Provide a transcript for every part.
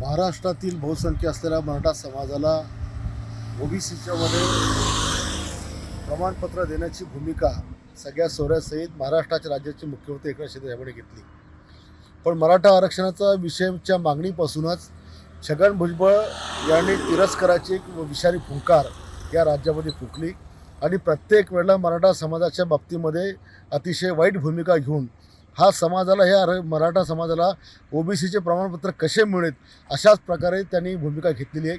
महाराष्ट्रातील बहुसंख्य असलेल्या मराठा समाजाला ओबीसीच्या मध्ये प्रमाणपत्र देण्याची भूमिका सगळ्या सोऱ्यासहित महाराष्ट्राच्या राज्याचे मुख्यमंत्री एकनाथ शिंदे साहेबांनी घेतली. पण मराठा आरक्षणाचा विषयच्या मागणीपासूनच छगन भुजबळ यांनी तिरस्काराची एक विषारी फुंकार या राज्यामध्ये फुकली आणि प्रत्येक वेळेला मराठा समाजाच्या बाबतीमध्ये अतिशय वाईट भूमिका घेऊन हा समाजाला ह्या र- मराठा समाजाला ओबीसीचे प्रमाणपत्र कसे मिळेल अशाच प्रकारे त्यांनी भूमिका घेतलेली आहे.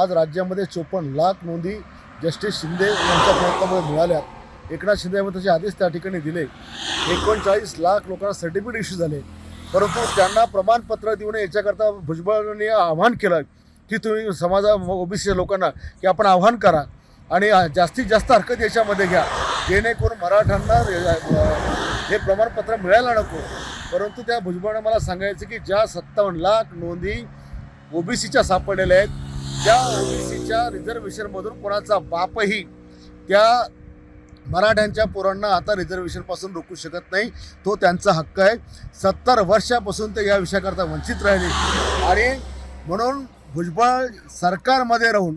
आज राज्यामध्ये चोपन्न लाख नोंदी जस्टिस शिंदे यांच्या प्रयत्नामुळे मिळाल्या. एकनाथ शिंदे यांनी त्याचे आदेश त्या ठिकाणी दिले. एकोणचाळीस लाख लोकांना सर्टिफिकेट इश्यू झाले. परंतु त्यांना प्रमाणपत्र देऊन याच्याकरता भुजबळांनी आव्हान केलं की तुम्ही समाजा ओबीसीच्या लोकांना की आपण आव्हान करा आणि जास्तीत जास्त हरकत याच्यामध्ये घ्या. जेणेकरून मराठ्यांना हे प्रमाणपत्र मिळायला नको. परंतु त्या भुजबळानं मला सांगायचं की ज्या सत्तावन्न लाख नोंदी ओबीसीच्या सापडलेल्या आहेत त्या ओबीसीच्या रिझर्वेशनमधून कोणाचा बापही त्या मराठ्यांच्या पोरांना आता रिझर्वेशनपासून रोखू शकत नाही तो त्यांचा हक्क आहे. सत्तर वर्षापासून ते या विषयाकरता वंचित राहिले. आणि म्हणून भुजबळ सरकारमध्ये राहून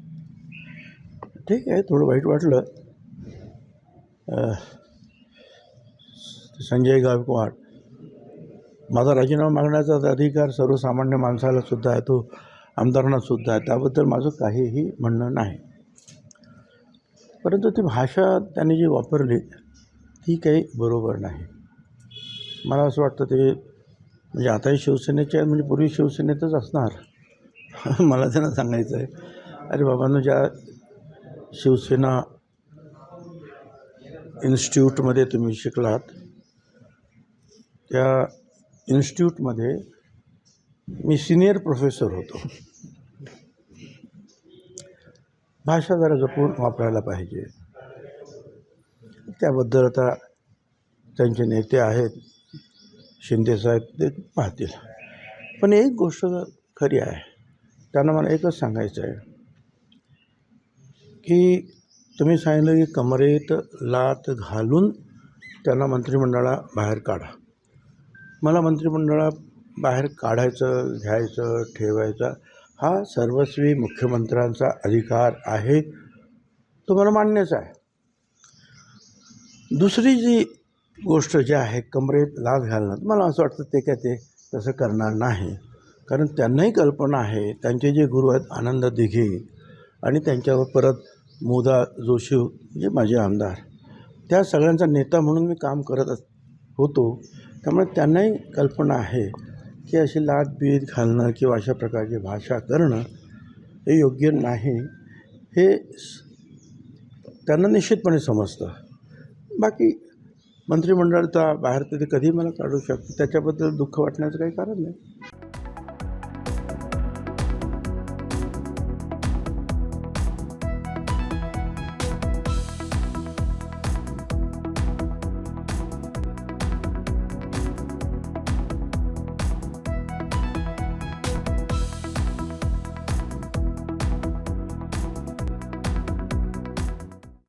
ठीक आहे थोडं वाईट वाटलं. संजय गायकवाड. माझा राजीनामा मागण्याचा अधिकार सर्वसामान्य माणसाला सुद्धा आहे तो आमदारांना सुद्धा आहे. त्याबद्दल माझं काहीही म्हणणं नाही. परंतु ती भाषा त्याने जी वापरली ती काही बरोबर नाही. मला असं वाटतं ते म्हणजे आताही शिवसेनेचे म्हणजे पूर्वी शिवसेनेतच असणार. मला त्यांना सांगायचं आहे. अरे बाबांनो ज्या शिवसेना इन्स्टिट्यूटमध्ये तुम्ही शिकलात. त्या इन्स्टिट्यूटमध्ये मी सिनियर प्रोफेसर होतो. भाषा जरा जपून वापरायला पाहिजे. त्याबद्दल आता त्यांचे नेते आहेत. शिंदेसाहेब ते पाहतील. पण एक गोष्ट खरी आहे. त्यांना मला एकच सांगायचं आहे. की तुम्ही सांगितलं की कमरेत लात घालून त्यांना मंत्रिमंडळा बाहेर काढा. मला मंत्रिमंडळा बाहेर काढायचं घ्यायचं ठेवायचं हा सर्वस्वी मुख्यमंत्र्यांचा अधिकार आहे तो मला मान्यच आहे. दुसरी जी गोष्ट जी आहे कमरेत लाच घालणं मला असं वाटतं ते काय ते तसं करणार नाही. कारण त्यांनाही कल्पना आहे त्यांचे जे गुरु आहेत आनंद दिघे आणि त्यांच्यावर परत मोदा जोशी जे माझे आमदार. त्या सगळ्यांचा नेता म्हणून मी काम करत अस होतो. त्यामुळे त्यांनाही कल्पना आहे की अशी लाटबीत घालणं किंवा अशा प्रकारची भाषा करणं हे योग्य नाही. हे स- त्यांना निश्चितपणे समजतं. बाकी मंत्रिमंडळाचा बाहेर तरी ते कधी मला काढू शकतं? त्याच्याबद्दल दुःख वाटण्याचं काही कारण नाही.